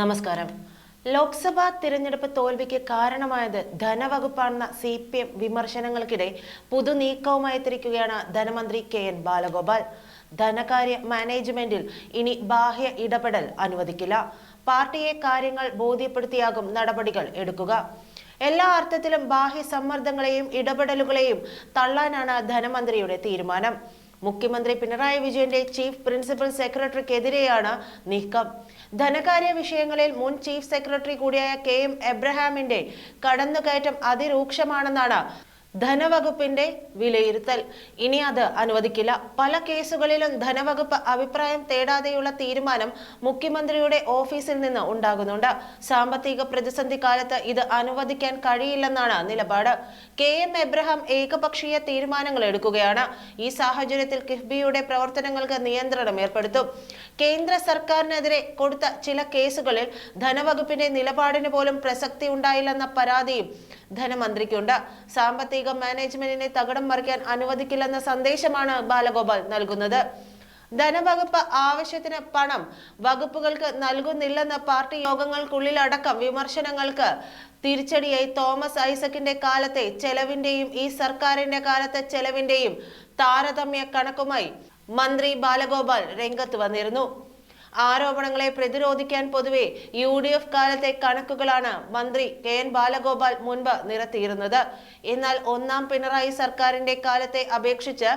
നമസ്കാരം. ലോക്സഭാ തിരഞ്ഞെടുപ്പ് തോൽവിക്ക് കാരണമായത് ധനവകുപ്പാണെന്ന സി പി എം വിമർശനങ്ങൾക്കിടെ പുതുനീക്കവുമായി എത്തിരിക്കുകയാണ് ധനമന്ത്രി കെ എൻ ബാലഗോപാൽ. ധനകാര്യ മാനേജ്മെന്റിൽ ഇനി ബാഹ്യ ഇടപെടൽ അനുവദിക്കില്ല. പാർട്ടിയെ കാര്യങ്ങൾ ബോധ്യപ്പെടുത്തിയാകും നടപടികൾ എടുക്കുക. എല്ലാ അർത്ഥത്തിലും ബാഹ്യ സമ്മർദ്ദങ്ങളെയും ഇടപെടലുകളെയും തള്ളാനാണ് ധനമന്ത്രിയുടെ തീരുമാനം. മുഖ്യമന്ത്രി പിണറായി വിജയന്റെ ചീഫ് പ്രിൻസിപ്പൽ സെക്രട്ടറിക്കെതിരെയാണ് നീക്കം. ധനകാര്യ വിഷയങ്ങളിൽ മുൻ ചീഫ് സെക്രട്ടറി കൂടിയായ കെ എം എബ്രഹാമിന്റെ കടന്നുകയറ്റം അതിരൂക്ഷമാണെന്നാണ് ധനവകുപ്പിന്റെ വിലയിരുത്തൽ. ഇനി അത് അനുവദിക്കില്ല. പല കേസുകളിലും ധനവകുപ്പ് അഭിപ്രായം തേടാതെയുള്ള തീരുമാനം മുഖ്യമന്ത്രിയുടെ ഓഫീസിൽ നിന്ന് ഉണ്ടാകുന്നുണ്ട്. സാമ്പത്തിക പ്രതിസന്ധി കാലത്ത് ഇത് അനുവദിക്കാൻ കഴിയില്ലെന്നാണ് നിലപാട്. കെ എം എബ്രഹാം ഏകപക്ഷീയ തീരുമാനങ്ങൾ എടുക്കുകയാണ്. ഈ സാഹചര്യത്തിൽ കിഫ്ബിയുടെ പ്രവർത്തനങ്ങൾക്ക് നിയന്ത്രണം ഏർപ്പെടുത്തും. കേന്ദ്ര സർക്കാരിനെതിരെ കൊടുത്ത ചില കേസുകളിൽ ധനവകുപ്പിന്റെ നിലപാടിന് പോലും പ്രസക്തി ഉണ്ടായില്ലെന്ന പരാതിയും ധനമന്ത്രിക്കുണ്ട്. സാമ്പത്തിക മാനേജ്മെന്റിനെ തകിടം മറിക്കാൻ അനുവദിക്കില്ലെന്ന സന്ദേശമാണ് ബാലഗോപാൽ നൽകുന്നത്. ധനവകുപ്പ് ആവശ്യത്തിന് പണം വകുപ്പുകൾക്ക് നൽകുന്നില്ലെന്ന പാർട്ടി യോഗങ്ങൾക്കുള്ളിലടക്കം വിമർശനങ്ങൾക്ക് തിരിച്ചടിയായി തോമസ് ഐസക്കിന്റെ കാലത്തെ ചെലവിന്റെയും ഈ സർക്കാരിന്റെ കാലത്തെ ചെലവിന്റെയും താരതമ്യ കണക്കുമായി മന്ത്രി ബാലഗോപാൽ രംഗത്ത് വന്നിരുന്നു. ആരോപണങ്ങളെ പ്രതിരോധിക്കാൻ പൊതുവെ യു ഡി എഫ് കാലത്തെ കണക്കുകളാണ് മന്ത്രി കെ എൻ ബാലഗോപാൽ മുൻപ് നിരത്തിയിരുന്നത്. എന്നാൽ ഒന്നാം പിണറായി സർക്കാരിന്റെ കാലത്തെ അപേക്ഷിച്ച്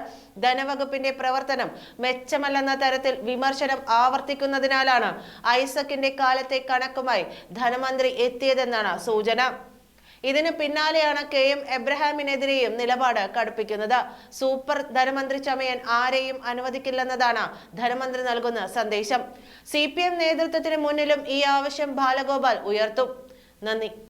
ധനവകുപ്പിന്റെ പ്രവർത്തനം മെച്ചമല്ലെന്ന തരത്തിൽ വിമർശനം ആവർത്തിക്കുന്നതിനാലാണ് ഐസക്കിന്റെ കാലത്തെ കണക്കുമായി ധനമന്ത്രി എത്തിയതെന്നാണ് സൂചന. ഇതിന് പിന്നാലെയാണ് കെ എം എബ്രഹാമിനെതിരെയും നിലപാട് കടുപ്പിക്കുന്നത്. സൂപ്പർ ധനമന്ത്രി ചമയൻ ആരെയും അനുവദിക്കില്ലെന്നതാണ് ധനമന്ത്രി നൽകുന്ന സന്ദേശം. സി നേതൃത്വത്തിന് മുന്നിലും ഈ ആവശ്യം ബാലഗോപാൽ ഉയർത്തും. നന്ദി.